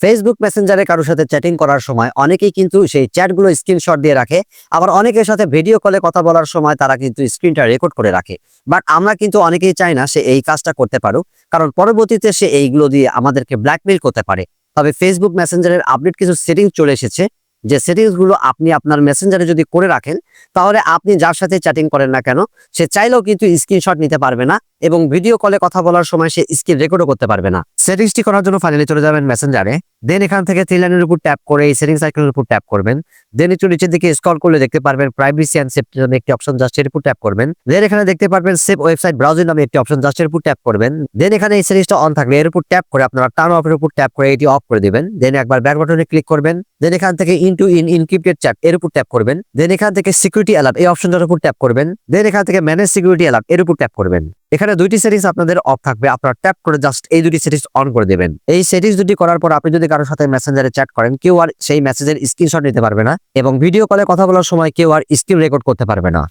Facebook মেসেঞ্জারে কারোর সাথে চ্যাটিং করার সময় অনেকেই কিন্তু সেই চ্যাটগুলো স্ক্রিনশট দিয়ে রাখে। আবার অনেকের সাথে ভিডিও কলে কথা বলার সময় তারা কিন্তু স্ক্রিনটা রেকর্ড করে রাখে। বাট আমরা কিন্তু অনেকেই চাই না সে এই কাজটা করতে পারুক, কারণ পরবর্তীতে সে এইগুলো দিয়ে আমাদেরকে ব্ল্যাকমেইল করতে পারে। তবে ফেসবুক মেসেঞ্জারের আপডেট কিছু সেটিংস চলে এসেছে, যে সেটিংসগুলো আপনি আপনার মেসেঞ্জারে যদি করে রাখেন, তাহলে আপনি যার সাথে চ্যাটিং করেন না কেন, সে চাইলেও কিন্তু স্ক্রিনশট নিতে পারবে না। এবং ভিডিও কলে কথা বলার সময় সে স্ক্রিন রেকর্ডও করতে পারবে না। সেটিংসটি করার জন্য ফাইনালি চলে যাবেন মেসেঞ্জারে দেন এখান থেকে থ্রি লাইনের উপর ট্যাপ করে এই সেটিংস আইকনের উপর ট্যাপ করবেন। দেন একটু নিচের দিকে স্ক্রল করলে দেখতে পারবেন প্রাইভেসি অ্যান্ড সেফটি নামে একটি অপশন জাস্ট এর উপর ট্যাপ করবেন। দেন এখানে দেখতে পারবেন সেভ ওয়েবসাইট ব্রাউজিং নামে একটি অপশন জাস্ট এর উপর ট্যাপ করবেন। দেন এখানে এই সেটিংসটা অন থাকলে এর উপর ট্যাপ করে আপনারা টার্ন অফের উপর ট্যাপ করে এটি অফ করে দিবেন। দেন একবার ব্যাক বাটনে ক্লিক করবেন। দেন এখান থেকে ইনটু ইন ইনক্রিপ্টেড চ্যাট এর উপর ট্যাপ করবেন। দেন এখান থেকে সিকিউরিটি অ্যালার্ট এই অপশনটার উপর ট্যাপ করবেন। দেন এখান থেকে ম্যানেজ সিকিউরিটি অ্যালার্ট এর উপর ট্যাপ করবেন। এখানে দুইটি সেটিংস আপনাদের অফ থাকবে। আপনারা ট্যাপ করে জাস্ট এই দুটি সেটিংস অন করে দেবেন। এই সেটিংস দুটি করার পর আপনি যদি কারোর সাথে মেসেঞ্জারে চ্যাট করেন, কেউ আর সেই মেসেজের স্ক্রিনশট নিতে পারবে না এবং ভিডিও কলে কথা বলার সময় কেউ আর স্ক্রিন রেকর্ড করতে পারবে না।